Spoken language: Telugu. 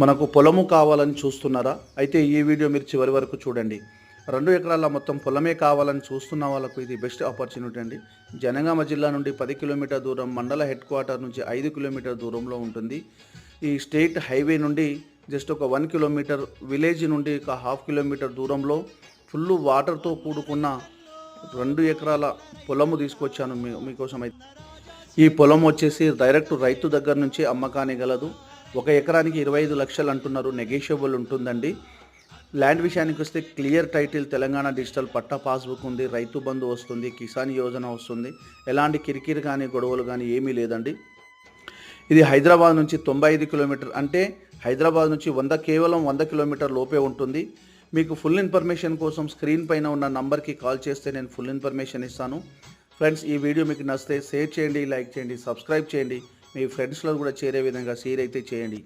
మనకు పొలము కావాలని చూస్తున్నారా? అయితే ఈ వీడియో మీరు చివరి వరకు చూడండి. రెండు ఎకరాల మొత్తం పొలమే కావాలని చూస్తున్న వాళ్ళకు ఇది బెస్ట్ ఆపర్చునిటీ అండి. జనగామ జిల్లా నుండి పది కిలోమీటర్ దూరం మండల హెడ్ క్వార్టర్ నుంచి ఐదు కిలోమీటర్ దూరంలో ఉంటుంది. ఈ స్టేట్ హైవే నుండి జస్ట్ ఒక వన్ కిలోమీటర్ విలేజ్ నుండి ఒక హాఫ్ కిలోమీటర్ దూరంలో ఫుల్ వాటర్తో కూడుకున్న రెండు ఎకరాల పొలము తీసుకొచ్చాను మీ మీకోసం అయితే ఈ పొలం వచ్చేసి డైరెక్ట్ రైతు దగ్గర నుంచి అమ్మకానికి గలదు. ఒక ఎకరానికి ఇరవై ఐదు లక్షలు అంటున్నారు. నెగోషియబుల్ ఉంటుందండి. ల్యాండ్ విషయానికి వస్తే clear title Telangana digital patta passbook ఉంది. రైతు బంధు వస్తుంది. కిసాన్ యోజన వస్తుంది. ఎలాంటి కిరికిరి కానీ గొడవలు కానీ ఏమీ లేదండి. ఇది హైదరాబాద్ నుంచి తొంభై ఐదు కిలోమీటర్ అంటే హైదరాబాద్ నుంచి వంద కేవలం వంద కిలోమీటర్ లోపే ఉంటుంది. మీకు ఫుల్ ఇన్ఫర్మేషన్ కోసం స్క్రీన్ పైన ఉన్న నంబర్కి కాల్ చేస్తే నేను ఫుల్ ఇన్ఫర్మేషన్ ఇస్తాను. ఫ్రెండ్స్ ఈ వీడియో మీకు నచ్చితే షేర్ చేయండి లైక్ చేయండి సబ్స్క్రైబ్ చేయండి. మీ ఫ్రెండ్స్లో కూడా చేరే విధంగా షేర్ అయితే చేయండి.